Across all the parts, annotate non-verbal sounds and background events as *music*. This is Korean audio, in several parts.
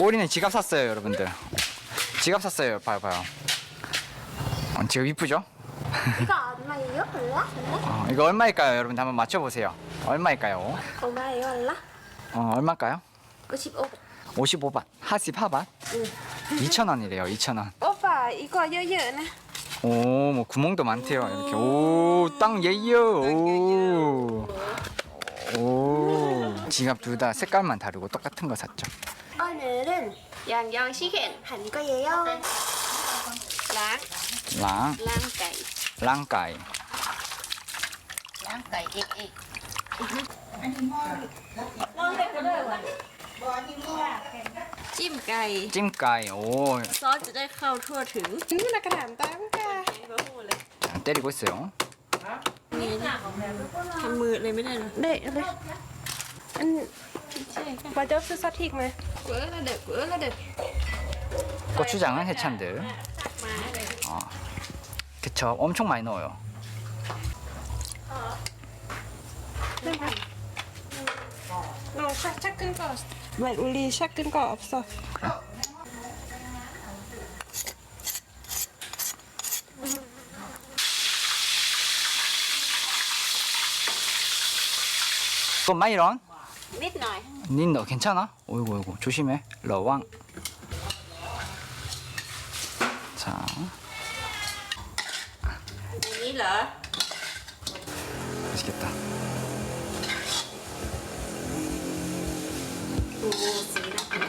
오리는 지갑 샀어요, 여러분들. 지갑 샀어요. 봐요, 봐요. 어, 지갑 이쁘죠? 이거 얼마예요? 몰라? 어, 이거 얼마일까요, 여러분들 한번 맞춰보세요. 얼마일까요? 얼마예요? 몰라? 어, 얼마일까요? 95 55바. 하십 하바. 2,000원이래요, 2,000원. 오빠 이거 여나 오, 뭐 구멍도 많대요. 이렇게 오, 땅 예요. 오. 오. 지갑 둘 다 색깔만 다르고 똑같은 거 샀죠. 오늘은 양양 시킨 한 거예요 랑 랑, 랑까이 랑까이. 랑까이 이จิ้มไก่ 찜까이. 오, ซอสจะได้เข้าทั่วถึงนี่นะกระถางตั้งค่ะ 때리고 있어요. ทำมือเลยไม่ได้หรอได้เลยอัน 맛없어 사튀김에 고추장은 해찬들. 어. 그쵸. 엄청 많이 넣어요. 너 샥- 샥끈 거왜 우리 샥끈 거 없어 뭐, 그럼 마이런? นิดหน่อย 닌 너 괜찮아? 어이구 어이구 조심해. 러왕. 자, อย่างนี้เหรอ 맛있겠다. โอ้สีน่ากิน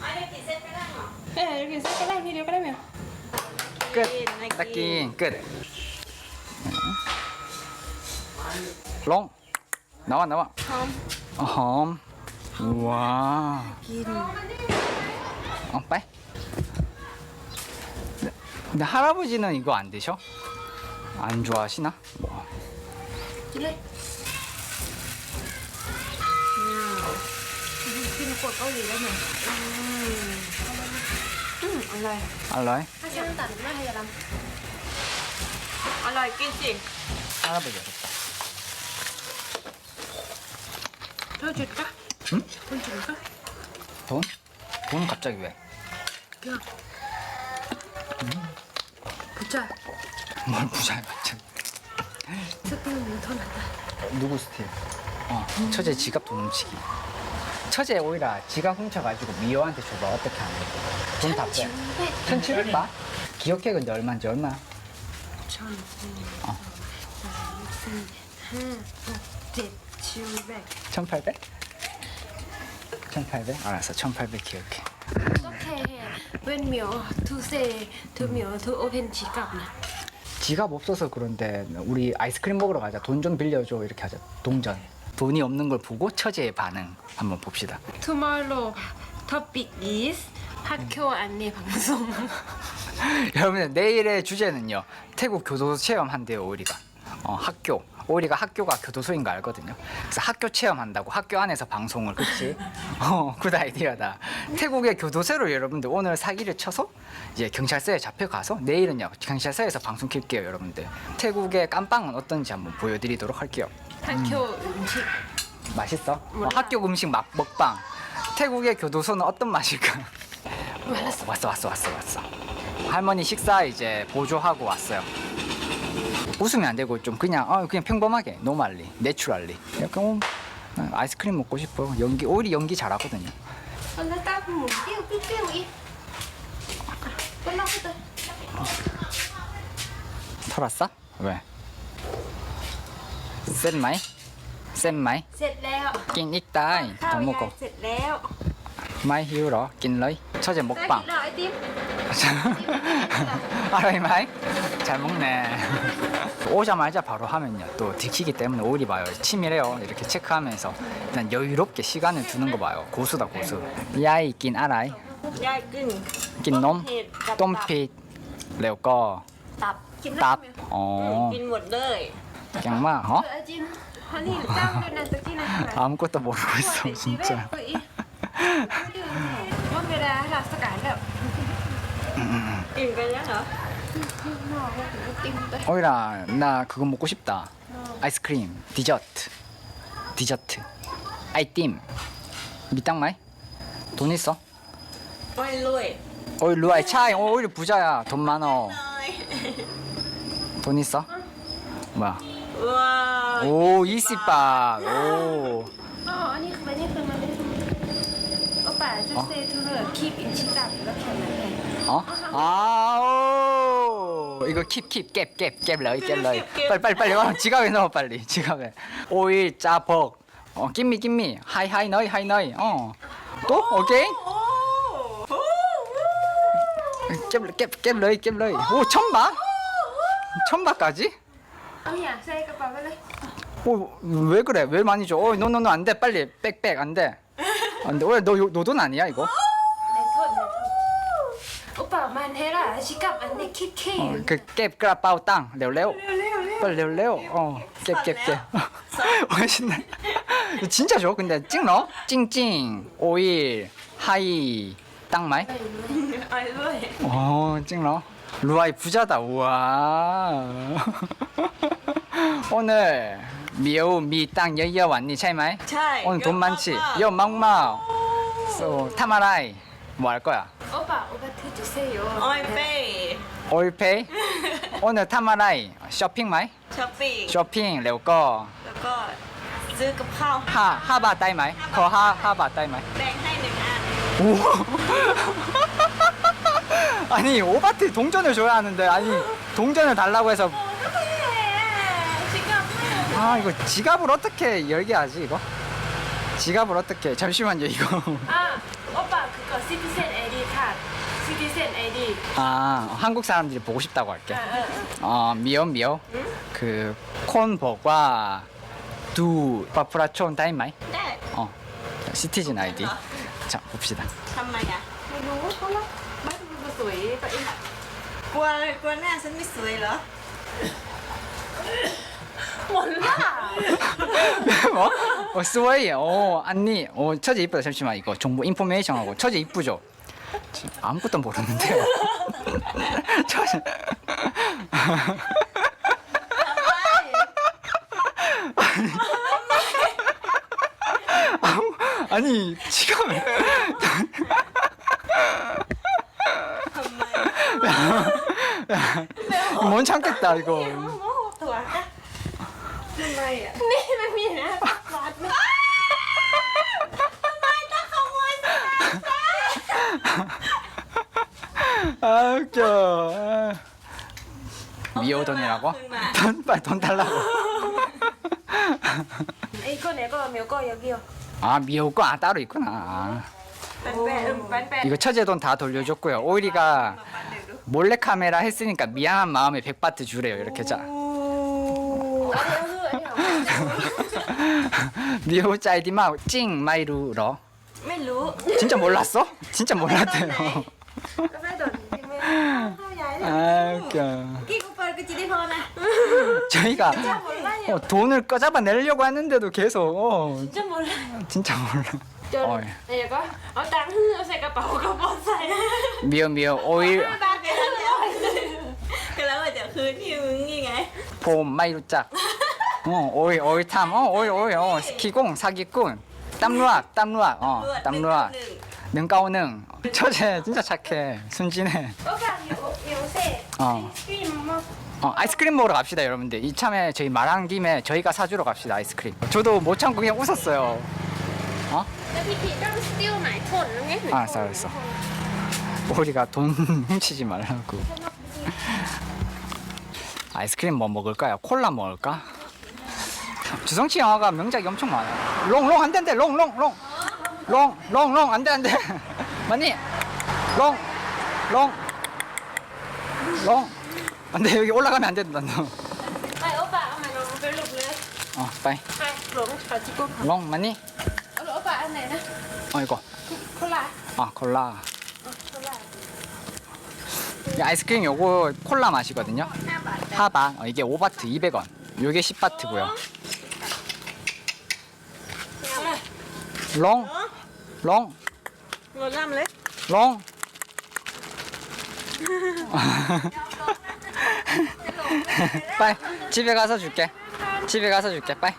เอาได้กี่เส้นก็ได้หรอเออกี่เส้นก็ได้ทีเดียวก็ได้ไหม 끝. 닦긴 끝. 네. 롱. 나와 나와. พร้อม 어, 험. 우와. กิน 어, 빨. 근데, 근데 할아버지는 이거 안 드셔? 안 좋아하시나? 뭐. กินเลยกินขวดเกาหลีได้ไหมอืมอืมอร่อย 알로이? ถ้าฉันตัดไม่ให้ยาดำอร่อยกินสิ 할아버지 어렵다. 펴줄까? 응? 돈 줄까? 돈? 돈 갑자기 왜? 야. 부자. 뭘 부자야 갑자기. 스팀은 인터넷다. 누구 스틸? 어, 처제 지갑 돈 훔치기. 처제 오히려 지갑 훔쳐가지고 미호한테 줘봐. 어떻게 하는 거야? 돈다 빼. 1,700바? 기억해 근데 얼마인지 얼마? 천. 어. 1800? 1800? 알았어 1800 기억해. 어떻게 웬묘 두세 두묘 두 오펜 지갑. 나. 지갑 없어서 그런데 우리 아이스크림 먹으러 가자. 돈 좀 빌려줘. 이렇게 하자. 동전. 돈이 없는 걸 보고 처제의 반응 한번 봅시다. Tomorrow topic is 학교 안내 방송. *laughs* 여러분 내일의 주제는요. 태국 교도소 체험한대요 오리가. 어, 학교. 오리가 학교가 교도소인 거 알거든요. 그래서 학교 체험한다고 학교 안에서 방송을 그치? *laughs* 어, 굿 아이디어다. 태국의 교도소로 여러분들 오늘 사기를 쳐서 이제 경찰서에 잡혀가서 내일은요 경찰서에서 방송 킬게요 여러분들. 태국의 깜빵은 어떤지 한번 보여드리도록 할게요. 학교 음식 맛있어? 어. 학교 음식 막 먹방. 태국의 교도소는 어떤 맛일까? 알았어. 왔어 왔어 왔어 왔어. 할머니 식사 이제 보조하고 왔어요. 웃으면 안 되고 좀 그냥 어, 그냥 평범하게 노말리 내추럴리. 약간 어, 나 아이스크림 먹고 싶어. 연기 오일이 연기 잘하거든요. แล้วตาหมุนติ้วปิ้วปิ้วอีกก็ล็อกไปเลย 털었어? 왜? 센 마이? 센 마이? เสร็จแล้ว 낀 익다이 ข้าว 더 ยาย 먹고 เสร็จแล้ว 마이 히우러 낀러이 처제 ได้กิน 먹방 *laughs* แล้วไอติม 아라이 마이? 잘 먹네. *laughs* 오자마자 바로 하면요. 또 들키기 때문에 오리 봐요. 치밀해요. 이렇게 체크하면서 일단 여유롭게 시간을 두는 거 봐요. 고수다, 고수. 야이 낀 아라이. 야이 낀. 낀 놈. 똥핏. 레오꺼. 밥. 밥. 어. 낀 모델. 양마, 어? 아무것도 모르고 있어, 진짜. 음. 음, 음. 오이라 나 그거 먹고 싶다. 아이스크림 디저트 디저트 아이템. 미땅마이? 돈 있어? 어이 로이 어이 루아이 차이 오히려 부자야 돈 많어. 돈 있어? 뭐야? 우와. 오 이씨밥 오. 어, 오빠 주세요 저는 킵 인식답 이렇게 하면 돼. 어? 아오. 이거 킵킵 갭갭갭 러이 갭 러이 캡, 캡. 빨리 빨리 빨리. 어, 지갑에 넣어 빨리. *laughs* 지갑에. 오일 짜벅. 어 낌미 낌미. 하이 하이 너이 하이 너이. 어또? 오케이? 갭갭갭 러이 갭 러이. 오 천박? 천박까지? 언니야 사이가 봐볼래? 오왜 그래? 왜 많이 줘어 노노노 안돼. 빨리. 빽빽 안돼. 안돼. 왜너 노돈 아니야 이거? เฮล่ะชิกับอันนี้คิดขี้ 어, 그 cap 그라빠우 땅 ร็วๆ 빨리 ร็วๆ어 capcap캡 멋있네 진짜 줘 근데 찡 넣어? 찡찡 오일 하이 땅마이 เอ้ยลùi 어, 찍러. 루아이 부자다. 우와. *laughs* 오늘 미우 미땅 여여 왔니 차이마이? ใช่ 오늘 돈 많지? เยอะมาก 여 막마. 소 타마라이. 뭐 할 거야? โอป้าโอ ป้าถือจะเซโย โอ้ยเป้ 올페이? 오늘 타마라이 쇼핑 마이? ช้อปปิ้ง 쇼핑 레오꺼 แล้วก็ซื้อกับข้าว 하 하바 따이 마이? 거 하 하바 따이 마이? แบ่งให้หนึ่งอัน 오. *laughs* 아니 오바트 동전을 줘야 하는데 아니 동전을 달라고 해서 ชิคกับแม่ 아 이거 지갑을 어떻게 열게 하지 이거? 지갑을 어떻게 잠시만요 이거 อ่ะโอป้าคือก่อนซิติเซนไอดีค่ะ 시티즌 아이디. 아 한국 사람들이 보고 싶다고 할게. 어 미요 미요. 그 콘보과 두 파프라촌 다이마이. 네. 어 시티즌 아이디. 자 봅시다. 잠만요. 이거 뭐야? 말도 소리. 과 과나 선미 소리라. 몰라. *laughs* 뭐? 어 스웨이. 어 언니. 어 처제 이쁘다. 잠시만 이거 정보 인포메이션하고 처제 이쁘죠. 지- 아무것도 모르는데요 *laughs* 처제 아무- 아니 지금 ทำไม 못 참겠다 이거 ตัวจ้ะทำไมอ่ะ นี่มันมีนะ 아 웃겨 미호 돈이라고? 돈 빨리 돈 달라고 *laughs* ไอ้คนไหนก็เมียวก็ยาเกี่ยว 아 미호 거 아, 따로 있구나 แปะแปะ ปันแปะ 이거 처제 돈 다 돌려줬고요 오일이가 มาปันเดี๋ยวดู 몰래 카메라 했으니까 미안한 마음에 100바트 주래요 이렇게 자 เอาเถอะอันนี้เอา 미호 짜이디마 찡 마이루러 ไม่รู้ 진짜 몰랐어? 진짜 몰랐대요 ก็ไม่โดน ที่ไม่ เข้าย้ายเลย 아 웃겨 กี่กูเปิดกูจะได้พอนะ 저희가 어, 돈을 꺼잡아내려고 했는데도 계속 어, จะหมดแล้ว 진짜 몰라 จน 어이. ไอ้ก็เอาตังค์เอาใส่กระเป๋ากระเป๋าใส่ 미호 미호 오일 ตาเกินแล้วก็แล้วว่าจะคืนที่มึงนี่ไง 봄 마이루짝 어 오일 오일탐 어 오일 오일 어 스키공 사기꾼 땀루악 땀루악 어 ตำรวจหนึ่ง 땀루악 เก้าหนึ่ง 능가오능 처제 진짜 착해 순진해 โอกาสเมียวเมียวเซ่ 어 พี่มา 어, 아이스크림 먹으러 갑시다 여러분들 이참에 저희 말한 김에 저희가 사주러 갑시다 아이스크림 저도 못 참고 그냥 웃었어요 어? แล้วพี่พีต้องสติลไหนทนแล้วไง 알았어 알았어 우리가 돈 훔치지 *laughs* 말라고 아이스크림 뭐 먹을까요? 콜라 먹을까? 주성치 영화가 명작이 엄청 많아요 롱롱 안돼 안돼 롱롱롱 롱, 롱, 롱. 안 돼, 안 돼. 맞니? 롱, 롱, 롱. 안 돼, 여기 올라가면 안 된다, 너. 빨리 오빠, 엄마 롱 별로 그래. 어, 빠이. 롱 가지고. 롱, 맞니? 오빠 안 내나? 어, 이거. 콜라. 아, 콜라. 이 아이스크림 요거 콜라 맛이거든요. 하반. 어, 이게 5바트 200원. 요게 10바트고요. 롱. 롱, หมดล่ำเลย 롱. 빨리 집에 가서 줄게. 집에 가서 줄게. 빨리.